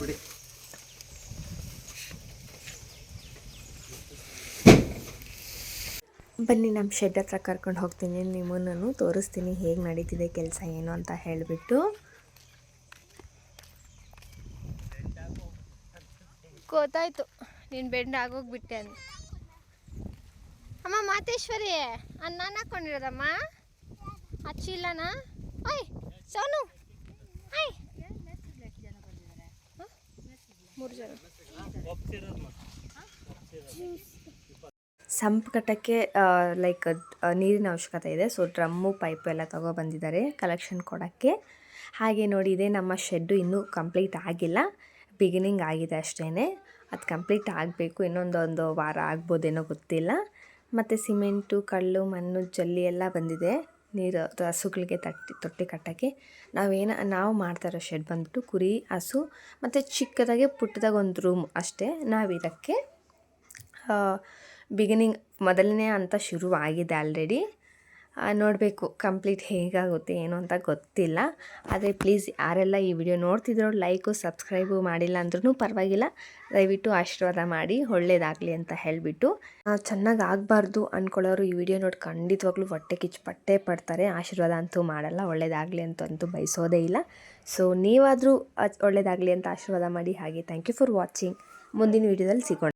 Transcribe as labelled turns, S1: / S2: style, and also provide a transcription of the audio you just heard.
S1: ಬಿಡಿ
S2: ಬನ್ನಿ ನಮ್ಮ ಶೆಡ್ ಹತ್ರ ಕರ್ಕೊಂಡು ಹೋಗ್ತೀನಿ. ನಿಮ್ಮನ್ನು ತೋರಿಸ್ತೀನಿ ಹೇಗೆ ನಡೀತಿದೆ ಕೆಲಸ ಏನು ಅಂತ ಹೇಳಿಬಿಟ್ಟು.
S3: ಗೊತ್ತಾಯ್ತು. ನೀನು ಬೆಂಡ್ ಆಗೋಗ್ಬಿಟ್ಟೆ ಅಂತ. ಅಮ್ಮ, ಮಾತೇಶ್ವರಿ ನಾನು ಹಾಕೊಂಡಿರೋದಮ್ಮ? ಆ
S2: ಸಂಪ್ ಕಟ್ಟಕ್ಕೆ ಲೈಕ್ ನೀರಿನ ಅವಶ್ಯಕತೆ ಇದೆ. ಸೊ ಡ್ರಮ್ಮು ಪೈಪು ಎಲ್ಲ ತೊಗೊಬಂದಿದ್ದಾರೆ ಕಲೆಕ್ಷನ್ ಕೊಡೋಕ್ಕೆ. ಹಾಗೆ ನೋಡಿ, ಇದೆ ನಮ್ಮ ಶೆಡ್ಡು ಇನ್ನೂ ಕಂಪ್ಲೀಟ್ ಆಗಿಲ್ಲ. ಬಿಗಿನಿಂಗ್ ಆಗಿದೆ ಅಷ್ಟೇ ಅದು ಕಂಪ್ಲೀಟ್ ಆಗಬೇಕು. ಇನ್ನೊಂದು ಒಂದು ವಾರ ಆಗ್ಬೋದೇನೋ ಗೊತ್ತಿಲ್ಲ. ಮತ್ತು ಸಿಮೆಂಟು ಕಲ್ಲು, ಮಣ್ಣು, ಜಲ್ಲಿ ಎಲ್ಲ ಬಂದಿದೆ. ನೀರು ಹಸುಗಳಿಗೆ ತಟ್ಟಿ, ತೊಟ್ಟಿ ಕಟ್ಟೋಕ್ಕೆ ನಾವೇನು, ನಾವು ಮಾಡ್ತಾಯಿರೋ ಶೆಡ್ ಬಂದುಬಿಟ್ಟು ಕುರಿ, ಹಸು ಮತ್ತು ಚಿಕ್ಕದಾಗೆ ಪುಟ್ಟದಾಗ ಒಂದು ರೂಮ್ ಅಷ್ಟೇ. ನಾವಿದಕ್ಕೆ ಬಿಗಿನಿಂಗ್ ಮೊದಲನೇ ಅಂತ ಶುರು ಆಗಿದೆ ಆಲ್ರೆಡಿ ನೋಡಬೇಕು ಕಂಪ್ಲೀಟ್ ಹೇಗಾಗುತ್ತೆ, ಏನು ಅಂತ ಗೊತ್ತಿಲ್ಲ. ಆದರೆ ಪ್ಲೀಸ್ ಯಾರೆಲ್ಲ ಈ ವಿಡಿಯೋ ನೋಡ್ತಿದ್ರು ಲೈಕು ಸಬ್ಸ್ಕ್ರೈಬು ಮಾಡಿಲ್ಲ ಅಂದ್ರೂ ಪರವಾಗಿಲ್ಲ. ದಯವಿಟ್ಟು ಆಶೀರ್ವಾದ ಮಾಡಿ, ಒಳ್ಳೇದಾಗಲಿ ಅಂತ ಹೇಳಿಬಿಟ್ಟು. ಚೆನ್ನಾಗಿ ಆಗಬಾರ್ದು ಅಂದ್ಕೊಳ್ಳೋರು ಈ ವಿಡಿಯೋ ನೋಡಿ ಖಂಡಿತವಾಗ್ಲೂ ಹೊಟ್ಟೆ ಕಿಚ್ಚು ಪಟ್ಟೆ ಪಡ್ತಾರೆ. ಆಶೀರ್ವಾದ ಅಂತೂ ಮಾಡಲ್ಲ, ಒಳ್ಳೇದಾಗಲಿ ಅಂತಂತೂ ಬಯಸೋದೇ ಇಲ್ಲ. ಸೊ ನೀವಾದರೂ ಒಳ್ಳೇದಾಗಲಿ ಅಂತ ಆಶೀರ್ವಾದ ಮಾಡಿ ಹಾಗೆ ಥ್ಯಾಂಕ್ ಯು ಫಾರ್ ವಾಚಿಂಗ್ ಮುಂದಿನ ವಿಡಿಯೋದಲ್ಲಿ ಸಿಗೋಣ.